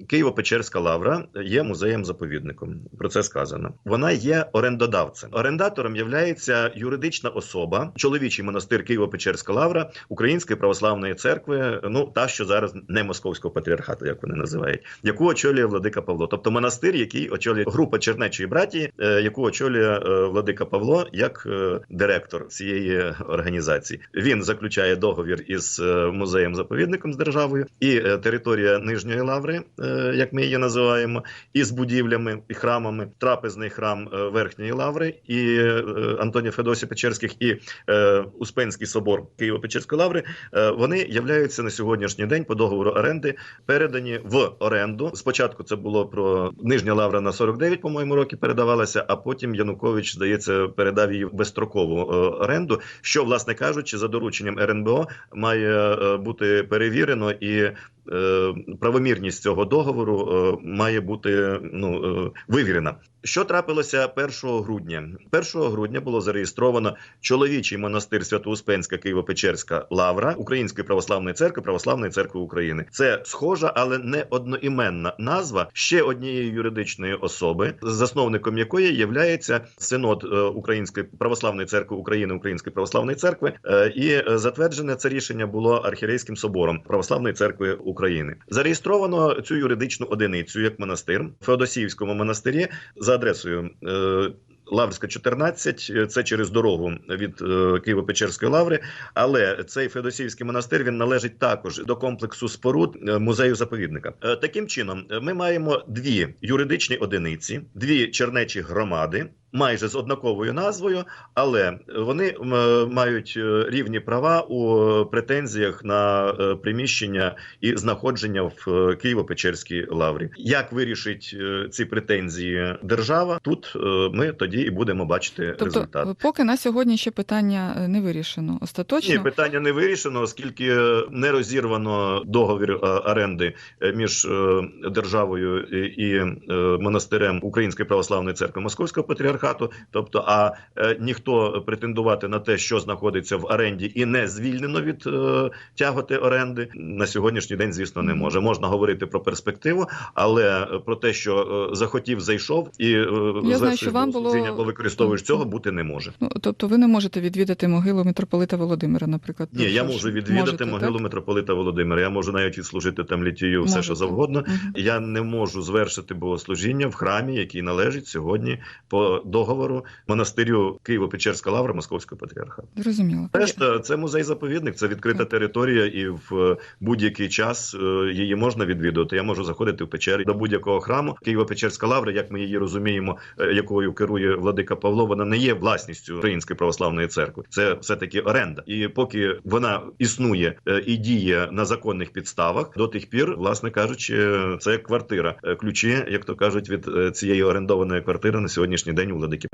Києво-Печерська лавра є музеєм-заповідником. Про це сказано. Вона є орендодавцем. Орендатором є юридична особа, чоловічий монастир Києво-Печерська лавра Української православної церкви. Ну та що зараз не московського патріархату, як вони називають, яку очолює владика Павло. Тобто монастир, який очолює група Чернечої братії, е, яку очолює е, владика Павло як е, директор цієї організації. Він заключає договір із музеєм-заповідником з державою і територія Нижньої лаври, як ми її називаємо, і з будівлями і храмами, трапезний храм е, Верхньої лаври і е, Антонія Федосі Печерських і е, Успенський собор Києво-Печерської лаври. е, Вони являються на сьогоднішній день по договору оренди передані в оренду. Спочатку це було про Нижня лавра на 49, по-моєму, роки передавалася, а потім Янукович, здається, передав її в безстрокову е, оренду. Що, власне кажучи, за дорученням РНБО має е, бути перевірено і. Е, Правомірність цього договору е, має бути ну е, вивірена. Що трапилося 1 грудня? 1 грудня було зареєстровано чоловічий монастир Свято-Успенська Києво-Печерська лавра Української православної церкви Православної церкви України. Це схожа, але не одноіменна назва ще однієї юридичної особи, засновником якої є синод е, Української православної церкви України Української православної церкви, е, і е, затверджене це рішення було архірейським собором Православної церкви України. Зареєстровано цю юридичну одиницю як монастир в Феодосіївському монастирі за адресою. е, Лаврська 14, е, це через дорогу від е, Києво-Печерської лаври. Але цей Феодосіївський монастир він належить також до комплексу споруд е, музею заповідника. Таким чином, ми маємо дві юридичні одиниці, дві чернечі громади. Майже з однаковою назвою, але вони мають е, рівні права у претензіях на е, приміщення і знаходження в е, Києво-Печерській лаврі. Як вирішить е, ці претензії держава? Тут е, ми тоді і будемо бачити Тобто, результат. поки на сьогодні ще питання е, не вирішено. Остаточно Ні, питання не вирішено, оскільки не розірвано договір е, оренди е, між е, державою і, е, монастирем Української православної церкви Московського патріархату. Тобто, а е, ніхто претендувати на те, що знаходиться в оренді, і не звільнено від е, тяготи оренди на сьогоднішній день, звісно, не може. Можна говорити про перспективу, але про те, що е, захотів, зайшов і е, Я знаю, що вам було- або використовуєш цього, бути не може. ну тобто, ви не можете відвідати могилу митрополита Володимира, наприклад. Ні, я можу відвідати можете, могилу так? митрополита Володимира. Я можу навіть відслужити там літію, все що завгодно. Я не можу звершити богослужіння в храмі, який належить сьогодні по договору монастирю Києво-Печерська лавра Московського патріархату. Зрозуміло. Решта це музей-заповідник, це відкрита Так. територія, і в будь-який час е, її можна відвідувати. Я можу заходити в печері до будь-якого храму. Києво-Печерська лавра, як ми її розуміємо, е, якою керує владика Павло, вона не є власністю Української православної церкви. Це все таки оренда. І поки вона існує е, і діє на законних підставах, до тих пір, власне кажучи, це квартира. Е, Ключі, як то кажуть, від е, цієї орендованої квартири на сьогоднішній день у владики.